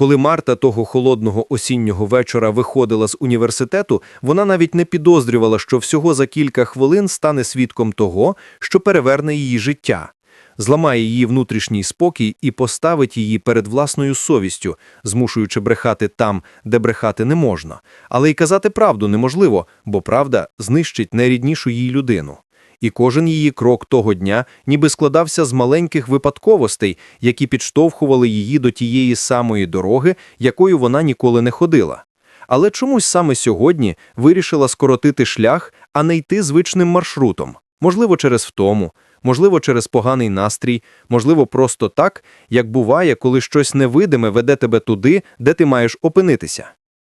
Коли Марта того холодного осіннього вечора виходила з університету, вона навіть не підозрювала, що всього за кілька хвилин стане свідком того, що переверне її життя, зламає її внутрішній спокій і поставить її перед власною совістю, змушуючи брехати там, де брехати не можна. Але й казати правду неможливо, бо правда знищить найріднішу її людину. І кожен її крок того дня ніби складався з маленьких випадковостей, які підштовхували її до тієї самої дороги, якою вона ніколи не ходила. Але чомусь саме сьогодні вирішила скоротити шлях, а не йти звичним маршрутом. Можливо, через втому, можливо, через поганий настрій, можливо, просто так, як буває, коли щось невидиме веде тебе туди, де ти маєш опинитися.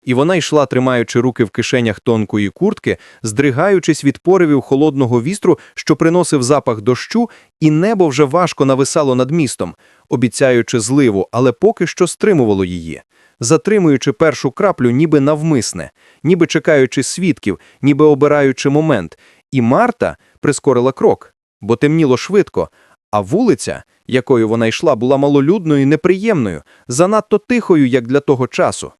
І вона йшла, тримаючи руки в кишенях тонкої куртки, здригаючись від поривів холодного вістру, що приносив запах дощу, і небо вже важко нависало над містом, обіцяючи зливу, але поки що стримувало її, затримуючи першу краплю ніби навмисне, ніби чекаючи свідків, ніби обираючи момент. І Марта прискорила крок, бо темніло швидко, а вулиця, якою вона йшла, була малолюдною і неприємною, занадто тихою, як для того часу.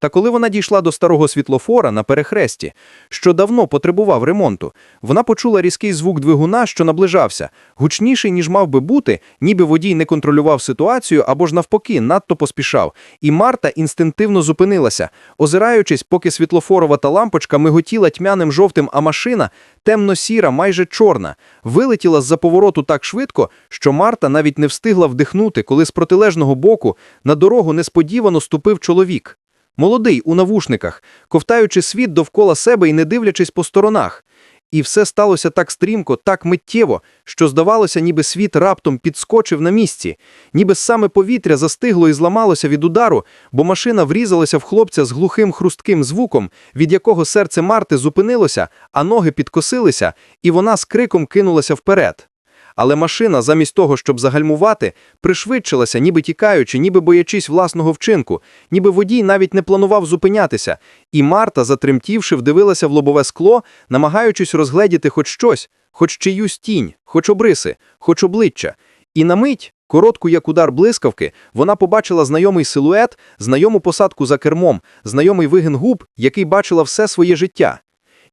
Та коли вона дійшла до старого світлофора на перехресті, що давно потребував ремонту, вона почула різкий звук двигуна, що наближався, гучніший, ніж мав би бути, ніби водій не контролював ситуацію або ж навпаки, надто поспішав. І Марта інстинктивно зупинилася, озираючись, поки світлофорова та лампочка миготіла тьмяним жовтим, а машина, темно-сіра, майже чорна, вилетіла з-за повороту так швидко, що Марта навіть не встигла вдихнути, коли з протилежного боку на дорогу несподівано ступив чоловік. Молодий у навушниках, ковтаючи світ довкола себе і не дивлячись по сторонах. І все сталося так стрімко, так миттєво, що здавалося, ніби світ раптом підскочив на місці, ніби саме повітря застигло і зламалося від удару, бо машина врізалася в хлопця з глухим хрустким звуком, від якого серце Марти зупинилося, а ноги підкосилися, і вона з криком кинулася вперед. Але машина, замість того, щоб загальмувати, пришвидшилася, ніби тікаючи, ніби боячись власного вчинку, ніби водій навіть не планував зупинятися, і Марта, затремтівши, вдивилася в лобове скло, намагаючись розгледіти хоч щось, хоч чиюсь тінь, хоч обриси, хоч обличчя. І на мить, коротку як удар блискавки, вона побачила знайомий силует, знайому посадку за кермом, знайомий вигин губ, який бачила все своє життя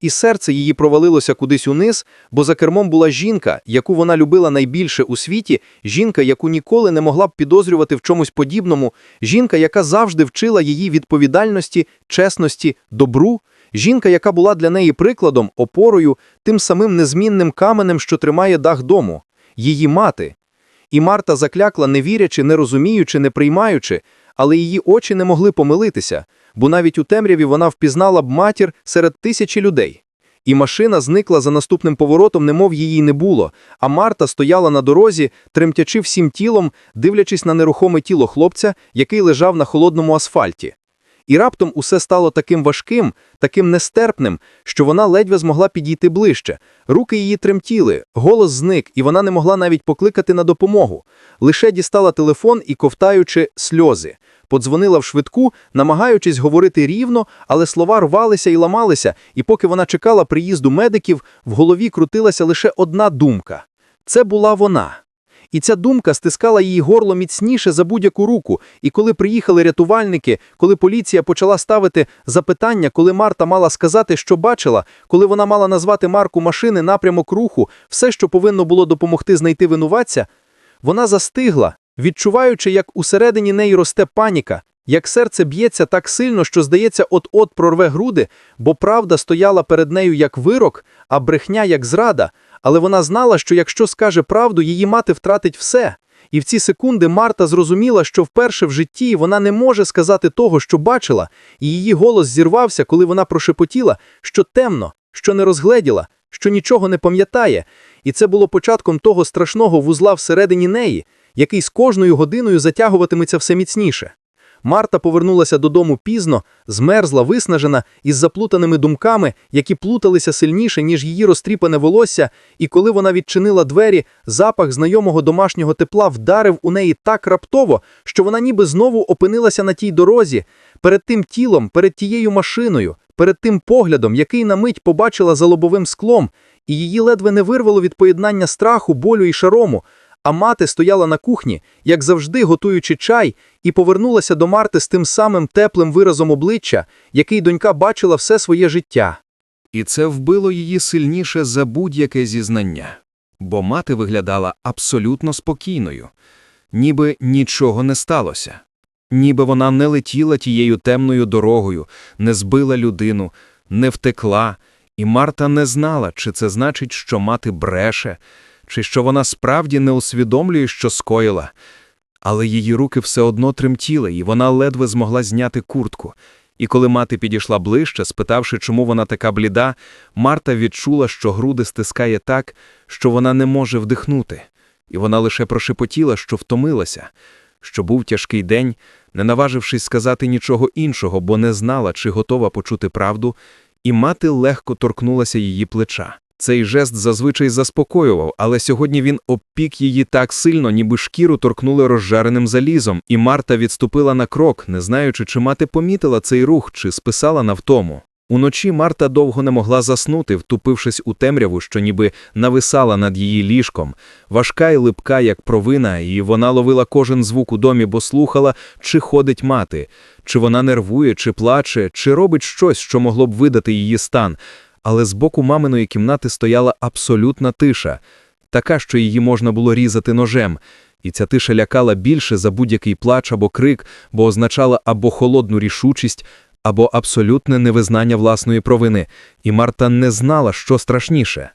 і серце її провалилося кудись униз, бо за кермом була жінка, яку вона любила найбільше у світі, жінка, яку ніколи не могла б підозрювати в чомусь подібному, жінка, яка завжди вчила її відповідальності, чесності, добру, жінка, яка була для неї прикладом, опорою, тим самим незмінним каменем, що тримає дах дому, її мати. І Марта заклякла, не вірячи, не розуміючи, не приймаючи, але її очі не могли помилитися, бо навіть у темряві вона впізнала б матір серед тисячі людей. І машина зникла за наступним поворотом, немов її не було, а Марта стояла на дорозі, тремтячи всім тілом, дивлячись на нерухоме тіло хлопця, який лежав на холодному асфальті. І раптом усе стало таким важким, таким нестерпним, що вона ледве змогла підійти ближче. Руки її тремтіли, голос зник, і вона не могла навіть покликати на допомогу. Лише дістала телефон і, ковтаючи сльози, подзвонила в швидку, намагаючись говорити рівно, але слова рвалися і ламалися, і поки вона чекала приїзду медиків, в голові крутилася лише одна думка це була вона. І ця думка стискала її горло міцніше за будь-яку руку. І коли приїхали рятувальники, коли поліція почала ставити запитання, коли Марта мала сказати, що бачила, коли вона мала назвати марку машини, напрямок руху, все, що повинно було допомогти знайти винуватця, вона застигла, відчуваючи, як усередині неї росте паніка, як серце б'ється так сильно, що, здається, от-от прорве груди, бо правда стояла перед нею як вирок, а брехня як зрада. Але вона знала, що якщо скаже правду, її мати втратить все. І в ці секунди Марта зрозуміла, що вперше в житті вона не може сказати того, що бачила, і її голос зірвався, коли вона прошепотіла, що темно, що не розгледіла, що нічого не пам'ятає. І це було початком того страшного вузла всередині неї, який з кожною годиною затягуватиметься все міцніше. Марта повернулася додому пізно, змерзла, виснажена, із заплутаними думками, які плуталися сильніше, ніж її розтріпане волосся, і коли вона відчинила двері, запах знайомого домашнього тепла вдарив у неї так раптово, що вона ніби знову опинилася на тій дорозі, перед тим тілом, перед тією машиною, перед тим поглядом, який на мить побачила за лобовим склом, і її ледве не вирвало від поєднання страху, болю і шарому. А мати стояла на кухні, як завжди готуючи чай, і повернулася до Марти з тим самим теплим виразом обличчя, який донька бачила все своє життя. І це вбило її сильніше за будь-яке зізнання, бо мати виглядала абсолютно спокійною, ніби нічого не сталося, ніби вона не летіла тією темною дорогою, не збила людину, не втекла, і Марта не знала, чи це значить, що мати бреше, чи що вона справді не усвідомлює, що скоїла. Але її руки все одно тремтіли, і вона ледве змогла зняти куртку. І коли мати підійшла ближче, спитавши, чому вона така бліда, Марта відчула, що груди стискає так, що вона не може вдихнути. І вона лише прошепотіла, що втомилася, що був тяжкий день, не наважившись сказати нічого іншого, бо не знала, чи готова почути правду, і мати легко торкнулася її плеча. Цей жест зазвичай заспокоював, але сьогодні він обпік її так сильно, ніби шкіру торкнули розжареним залізом, і Марта відступила на крок, не знаючи, чи мати помітила цей рух, чи списала на втому. Уночі Марта довго не могла заснути, втупившись у темряву, що ніби нависала над її ліжком, важка і липка, як провина, і вона ловила кожен звук у домі, бо слухала, чи ходить мати, чи вона нервує, чи плаче, чи робить щось, що могло б видати її стан. Але з боку маминої кімнати стояла абсолютна тиша, така, що її можна було різати ножем. І ця тиша лякала більше за будь-який плач або крик, бо означала або холодну рішучість, або абсолютне невизнання власної провини, і Марта не знала, що страшніше.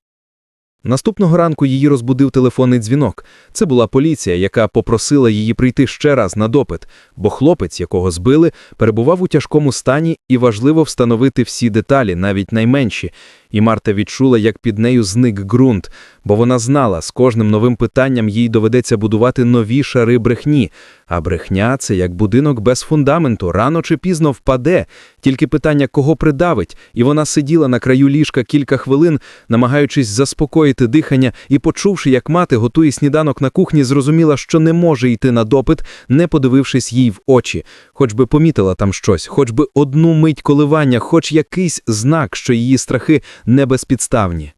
Наступного ранку її розбудив телефонний дзвінок. Це була поліція, яка попросила її прийти ще раз на допит, бо хлопець, якого збили, перебував у тяжкому стані і важливо встановити всі деталі, навіть найменші. І Марта відчула, як під нею зник ґрунт, бо вона знала, з кожним новим питанням їй доведеться будувати нові шари брехні. А брехня це як будинок без фундаменту, рано чи пізно впаде. Тільки питання, кого придавить, і вона сиділа на краю ліжка кілька хвилин, намагаючись заспокоїти дихання, і, почувши, як мати готує сніданок на кухні, зрозуміла, що не може йти на допит, не подивившись їй в очі, хоч би помітила там щось, хоч би одну мить коливання, хоч якийсь знак, що її страхи не безпідставні.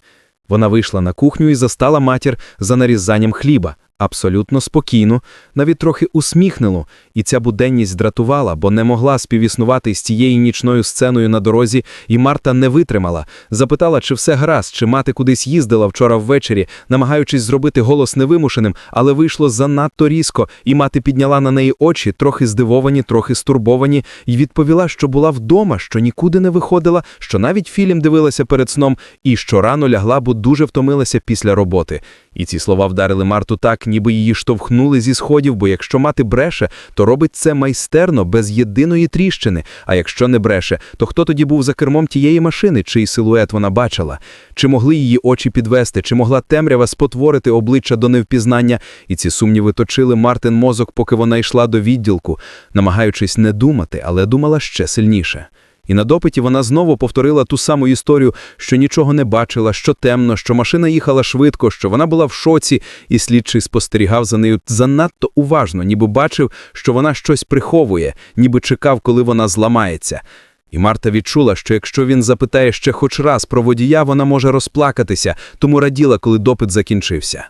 Вона вийшла на кухню і застала матір за нарізанням хліба. Абсолютно спокійно, навіть трохи усміхнено, і ця буденність дратувала, бо не могла співіснувати з цією нічною сценою на дорозі, і Марта не витримала. Запитала, чи все гаразд, чи мати кудись їздила вчора ввечері, намагаючись зробити голос невимушеним, але вийшло занадто різко, і мати підняла на неї очі, трохи здивовані, трохи стурбовані, і відповіла, що була вдома, що нікуди не виходила, що навіть фільм дивилася перед сном, і що рано лягла, бо дуже втомилася після роботи. І ці слова вдарили Марту так, ніби її штовхнули зі сходів, бо якщо мати бреше, то робить це майстерно, без єдиної тріщини. А якщо не бреше, то хто тоді був за кермом тієї машини, чий силует вона бачила? Чи могли її очі підвести, чи могла темрява спотворити обличчя до невпізнання? І ці сумніви точили Мартин мозок, поки вона йшла до відділку, намагаючись не думати, але думала ще сильніше. І на допиті вона знову повторила ту саму історію, що нічого не бачила, що темно, що машина їхала швидко, що вона була в шоці, і слідчий спостерігав за нею занадто уважно, ніби бачив, що вона щось приховує, ніби чекав, коли вона зламається. І Марта відчула, що якщо він запитає ще хоч раз про водія, вона може розплакатися, тому раділа, коли допит закінчився.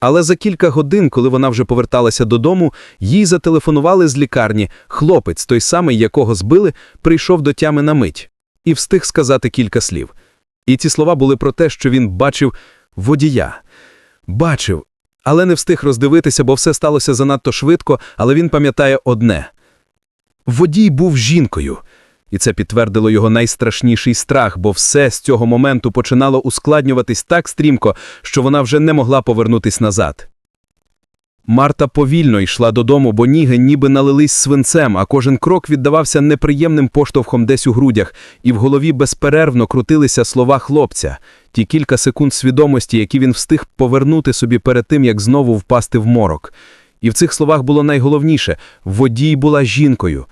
Але за кілька годин, коли вона вже поверталася додому, їй зателефонували з лікарні. Хлопець, той самий, якого збили, прийшов до тями на мить і встиг сказати кілька слів. І ці слова були про те, що він бачив водія. Бачив, але не встиг роздивитися, бо все сталося занадто швидко, але він пам'ятає одне. Водій був жінкою. І це підтвердило його найстрашніший страх, бо все з цього моменту починало ускладнюватись так стрімко, що вона вже не могла повернутись назад. Марта повільно йшла додому, бо ніги ніби налились свинцем, а кожен крок віддавався неприємним поштовхом десь у грудях, і в голові безперервно крутилися слова хлопця, ті кілька секунд свідомості, які він встиг повернути собі перед тим, як знову впасти в морок. І в цих словах було найголовніше водій була жінкою.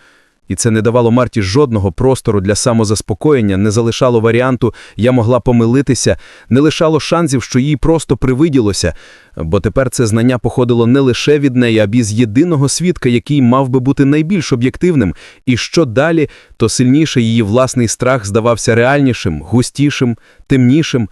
І це не давало Марті жодного простору для самозаспокоєння, не залишало варіанту «я могла помилитися», не лишало шансів, що їй просто привиділося, бо тепер це знання походило не лише від неї, а з єдиного свідка, який мав би бути найбільш об'єктивним, і що далі, то сильніше її власний страх здавався реальнішим, густішим, темнішим.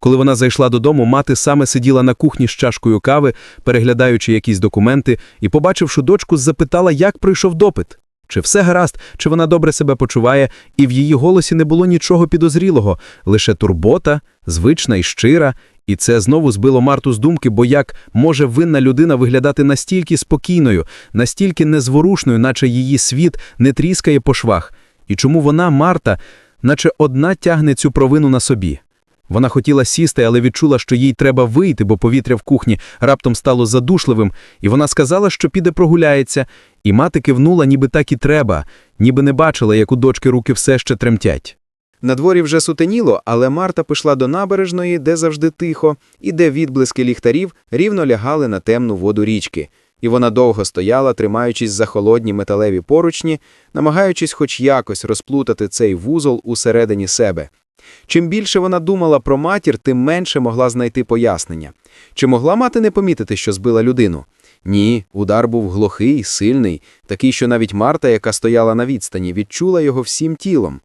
Коли вона зайшла додому, мати саме сиділа на кухні з чашкою кави, переглядаючи якісь документи, і, побачивши дочку, запитала, як пройшов допит. Чи все гаразд, чи вона добре себе почуває, і в її голосі не було нічого підозрілого, лише турбота, звична і щира, і це знову збило Марту з думки, бо як може винна людина виглядати настільки спокійною, настільки незворушною, наче її світ не тріскає по швах, і чому вона, Марта, наче одна тягне цю провину на собі. Вона хотіла сісти, але відчула, що їй треба вийти, бо повітря в кухні раптом стало задушливим, і вона сказала, що піде прогуляється, і мати кивнула, ніби так і треба, ніби не бачила, як у дочки руки все ще тремтять. На дворі вже сутеніло, але Марта пішла до набережної, де завжди тихо, і де відблиски ліхтарів рівно лягали на темну воду річки. І вона довго стояла, тримаючись за холодні металеві поручні, намагаючись хоч якось розплутати цей вузол усередині себе. Чим більше вона думала про матір, тим менше могла знайти пояснення. Чи могла мати не помітити, що збила людину? Ні, удар був глухий, сильний, такий, що навіть Марта, яка стояла на відстані, відчула його всім тілом.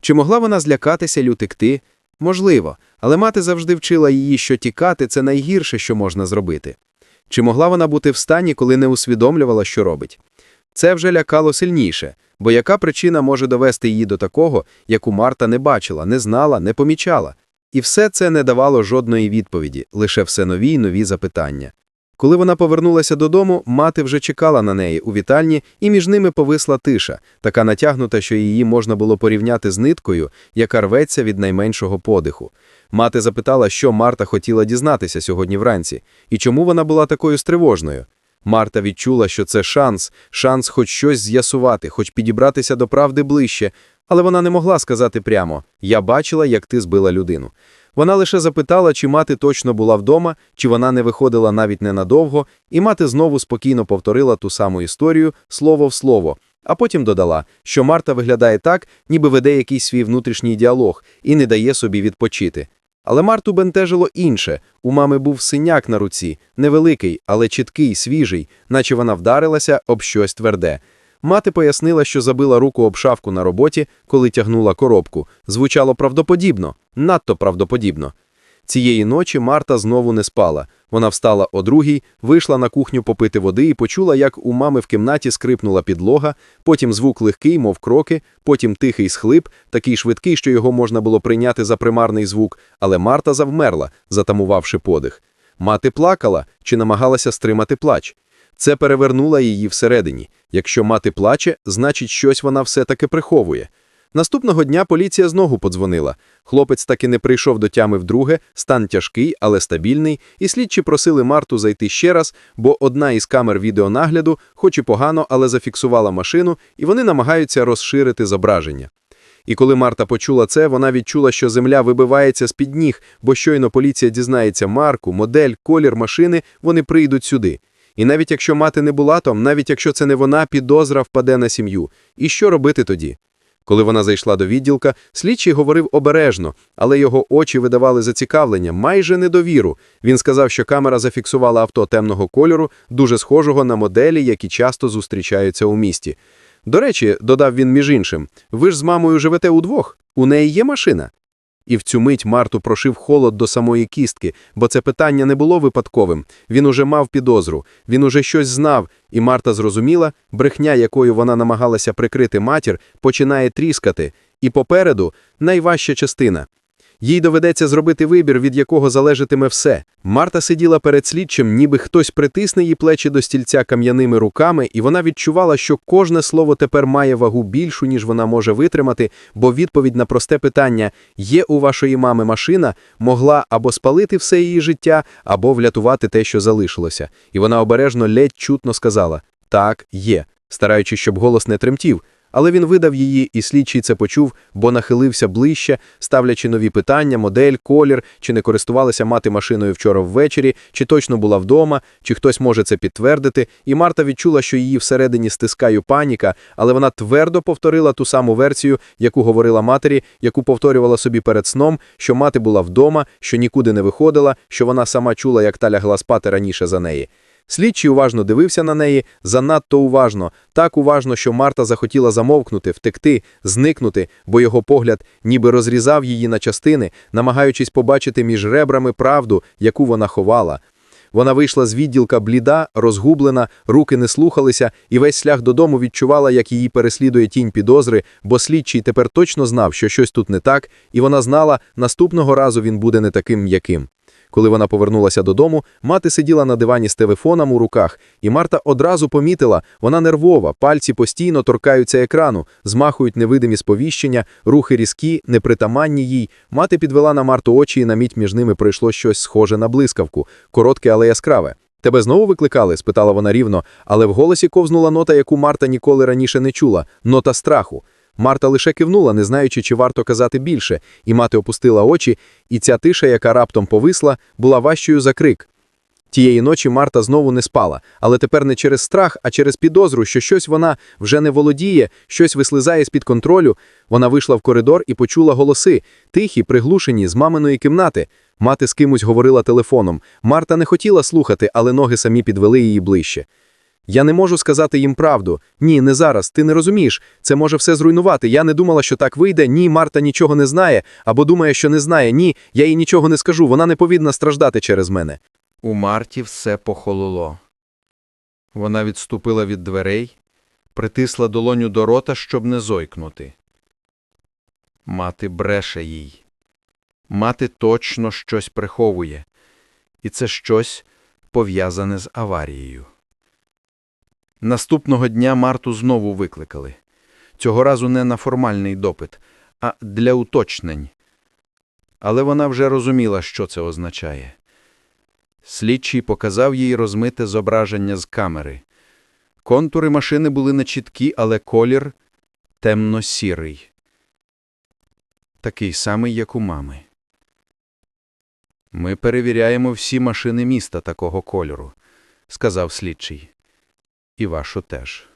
Чи могла вона злякатися й утекти? Можливо, але мати завжди вчила її, що тікати це найгірше, що можна зробити. Чи могла вона бути в стані, коли не усвідомлювала, що робить? Це вже лякало сильніше, бо яка причина може довести її до такого, яку Марта не бачила, не знала, не помічала? І все це не давало жодної відповіді, лише все нові й нові запитання. Коли вона повернулася додому, мати вже чекала на неї у вітальні, і між ними повисла тиша, така натягнута, що її можна було порівняти з ниткою, яка рветься від найменшого подиху. Мати запитала, що Марта хотіла дізнатися сьогодні вранці, і чому вона була такою стривожною. Марта відчула, що це шанс, шанс хоч щось з'ясувати, хоч підібратися до правди ближче, але вона не могла сказати прямо «Я бачила, як ти збила людину». Вона лише запитала, чи мати точно була вдома, чи вона не виходила навіть ненадовго, і мати знову спокійно повторила ту саму історію слово в слово, а потім додала, що Марта виглядає так, ніби веде якийсь свій внутрішній діалог і не дає собі відпочити. Але Марту бентежило інше. У мами був синяк на руці, невеликий, але чіткий, свіжий, наче вона вдарилася об щось тверде. Мати пояснила, що забила руку об шавку на роботі, коли тягнула коробку. Звучало правдоподібно, надто правдоподібно. Цієї ночі Марта знову не спала. Вона встала о другій, вийшла на кухню попити води і почула, як у мами в кімнаті скрипнула підлога, потім звук легкий, мов кроки, потім тихий схлип, такий швидкий, що його можна було прийняти за примарний звук, але Марта завмерла, затамувавши подих. Мати плакала чи намагалася стримати плач. Це перевернуло її всередині. Якщо мати плаче, значить щось вона все-таки приховує. Наступного дня поліція знову подзвонила. Хлопець таки не прийшов до тями вдруге, стан тяжкий, але стабільний, і слідчі просили Марту зайти ще раз, бо одна із камер відеонагляду, хоч і погано, але зафіксувала машину, і вони намагаються розширити зображення. І коли Марта почула це, вона відчула, що земля вибивається з-під ніг, бо щойно поліція дізнається марку, модель, колір машини, вони прийдуть сюди. І навіть якщо мати не була там, навіть якщо це не вона, підозра впаде на сім'ю. І що робити тоді? Коли вона зайшла до відділка, слідчий говорив обережно, але його очі видавали зацікавлення, майже недовіру. Він сказав, що камера зафіксувала авто темного кольору, дуже схожого на моделі, які часто зустрічаються у місті. До речі, додав він між іншим, ви ж з мамою живете удвох, у неї є машина? І в цю мить Марту прошив холод до самої кістки, бо це питання не було випадковим. Він уже мав підозру, він уже щось знав, і Марта зрозуміла, брехня, якою вона намагалася прикрити матір, починає тріскати. І попереду найважча частина. Їй доведеться зробити вибір, від якого залежатиме все. Марта сиділа перед слідчим, ніби хтось притисне її плечі до стільця кам'яними руками, і вона відчувала, що кожне слово тепер має вагу більшу, ніж вона може витримати, бо відповідь на просте питання «Є у вашої мами машина?» могла або спалити все її життя, або врятувати те, що залишилося. І вона обережно ледь чутно сказала «Так, є», стараючись, щоб голос не тремтів. Але він видав її, і слідчий це почув, бо нахилився ближче, ставлячи нові питання, модель, колір, чи не користувалася мати машиною вчора ввечері, чи точно була вдома, чи хтось може це підтвердити. І Марта відчула, що її всередині стискає паніка, але вона твердо повторила ту саму версію, яку говорила матері, яку повторювала собі перед сном, що мати була вдома, що нікуди не виходила, що вона сама чула, як та лягла спати раніше за неї. Слідчий уважно дивився на неї, занадто уважно, так уважно, що Марта захотіла замовкнути, втекти, зникнути, бо його погляд ніби розрізав її на частини, намагаючись побачити між ребрами правду, яку вона ховала. Вона вийшла з відділка бліда, розгублена, руки не слухалися, і весь шлях додому відчувала, як її переслідує тінь підозри, бо слідчий тепер точно знав, що щось тут не так, і вона знала, наступного разу він буде не таким м'яким. Коли вона повернулася додому, мати сиділа на дивані з телефоном у руках, і Марта одразу помітила, вона нервова, пальці постійно торкаються екрану, змахують невидимі сповіщення, рухи різкі, непритаманні їй. Мати підвела на Марту очі, і на мить між ними пройшло щось схоже на блискавку, коротке, але яскраве. Тебе знову викликали? спитала вона рівно, але в голосі ковзнула нота, яку Марта ніколи раніше не чула нота страху. Марта лише кивнула, не знаючи, чи варто казати більше, і мати опустила очі, і ця тиша, яка раптом повисла, була важчою за крик. Тієї ночі Марта знову не спала, але тепер не через страх, а через підозру, що щось вона вже не володіє, щось вислизає з-під контролю. Вона вийшла в коридор і почула голоси, тихі, приглушені, з маминої кімнати. Мати з кимось говорила телефоном. Марта не хотіла слухати, але ноги самі підвели її ближче. Я не можу сказати їм правду. Ні, не зараз. Ти не розумієш. Це може все зруйнувати. Я не думала, що так вийде. Ні, Марта нічого не знає, або думає, що не знає. Ні, я їй нічого не скажу. Вона не повинна страждати через мене. У Марті все похололо. Вона відступила від дверей, притисла долоню до рота, щоб не зойкнути. Мати бреше їй. Мати точно щось приховує, і це щось пов'язане з аварією. Наступного дня Марту знову викликали. Цього разу не на формальний допит, а для уточнень. Але вона вже розуміла, що це означає. Слідчий показав їй розмите зображення з камери. Контури машини були нечіткі, але колір темно-сірий. Такий самий, як у мами. Ми перевіряємо всі машини міста такого кольору, сказав слідчий. І вашу теж.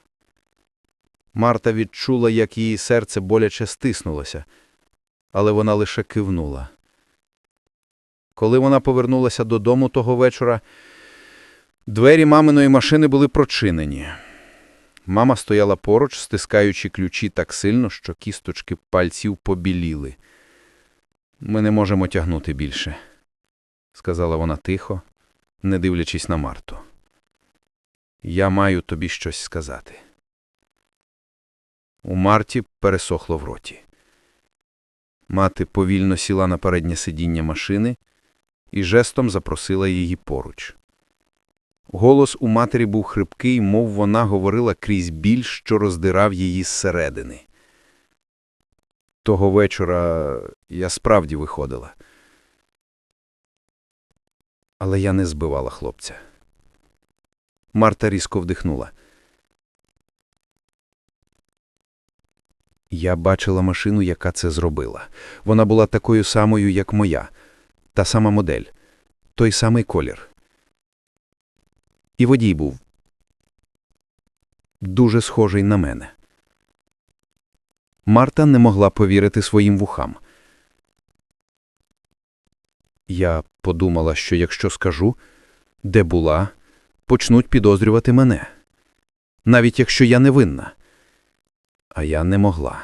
Марта відчула, як її серце боляче стиснулося, але вона лише кивнула. Коли вона повернулася додому того вечора, двері маминої машини були прочинені. Мама стояла поруч, стискаючи ключі так сильно, що кісточки пальців побіліли. Ми не можемо тягнути більше, сказала вона тихо, не дивлячись на Марту. Я маю тобі щось сказати. У Марті пересохло в роті. Мати повільно сіла на переднє сидіння машини і жестом запросила її поруч. Голос у матері був хрипкий, мов вона говорила крізь біль, що роздирав її зсередини. Того вечора я справді виходила. Але я не збивала хлопця. Марта різко вдихнула. Я бачила машину, яка це зробила. Вона була такою самою, як моя. Та сама модель. Той самий колір. І водій був дуже схожий на мене. Марта не могла повірити своїм вухам. Я подумала, що якщо скажу, де була, почнуть підозрювати мене. Навіть якщо я не винна. А я не могла.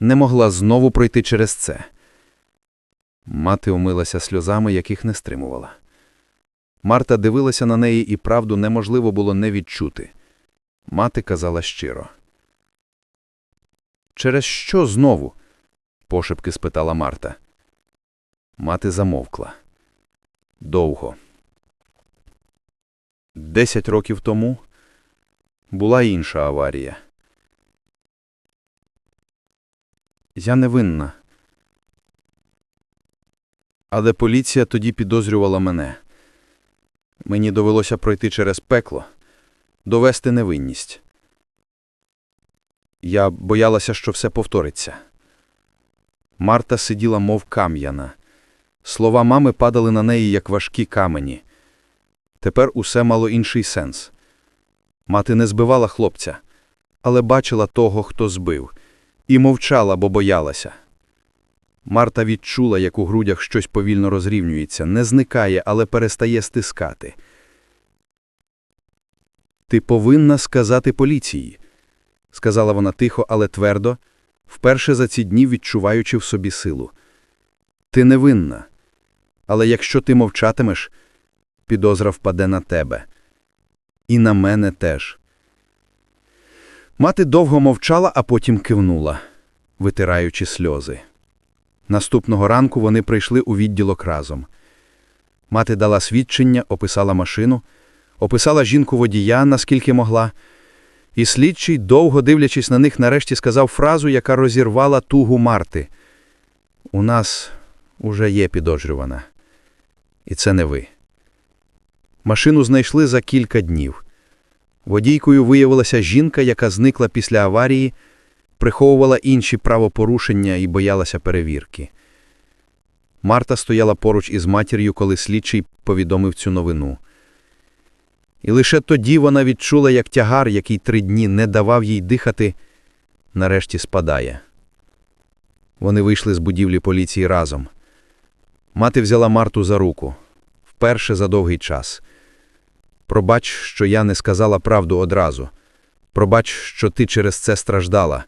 Не могла знову пройти через це. Мати умилася сльозами, яких не стримувала. Марта дивилася на неї, і правду неможливо було не відчути. Мати казала щиро. Через що знову? пошепки спитала Марта. Мати замовкла. Довго. Десять років тому була інша аварія. Я не винна. Але поліція тоді підозрювала мене. Мені довелося пройти через пекло, довести невинність. Я боялася, що все повториться. Марта сиділа, мов кам'яна. Слова мами падали на неї, як важкі камені. Тепер усе мало інший сенс. Мати не збивала хлопця, але бачила того, хто збив, і мовчала, бо боялася. Марта відчула, як у грудях щось повільно розрівнюється, не зникає, але перестає стискати. Ти повинна сказати поліції, сказала вона тихо, але твердо, вперше за ці дні відчуваючи в собі силу. Ти не винна. Але якщо ти мовчатимеш, підозра впаде на тебе. І на мене теж. Мати довго мовчала, а потім кивнула, витираючи сльози. Наступного ранку вони прийшли у відділок разом. Мати дала свідчення, описала машину, описала жінку водія, наскільки могла, і слідчий, довго дивлячись на них, нарешті сказав фразу, яка розірвала тугу Марти. У нас уже є підозрювана. І це не ви. Машину знайшли за кілька днів. Водійкою виявилася жінка, яка зникла після аварії, приховувала інші правопорушення і боялася перевірки. Марта стояла поруч із матір'ю, коли слідчий повідомив цю новину. І лише тоді вона відчула, як тягар, який три дні не давав їй дихати, нарешті спадає. Вони вийшли з будівлі поліції разом. Мати взяла Марту за руку. Вперше за довгий час. Пробач, що я не сказала правду одразу. Пробач, що ти через це страждала.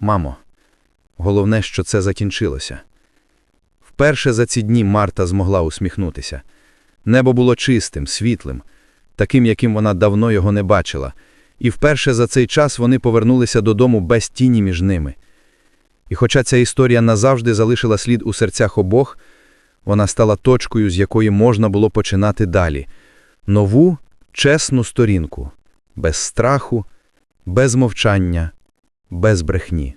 Мамо, головне, що це закінчилося. Вперше за ці дні Марта змогла усміхнутися. Небо було чистим, світлим, таким, яким вона давно його не бачила, і вперше за цей час вони повернулися додому без тіні між ними. І хоча ця історія назавжди залишила слід у серцях обох, вона стала точкою, з якої можна було починати далі. Нову, чесну сторінку, без страху, без мовчання, без брехні.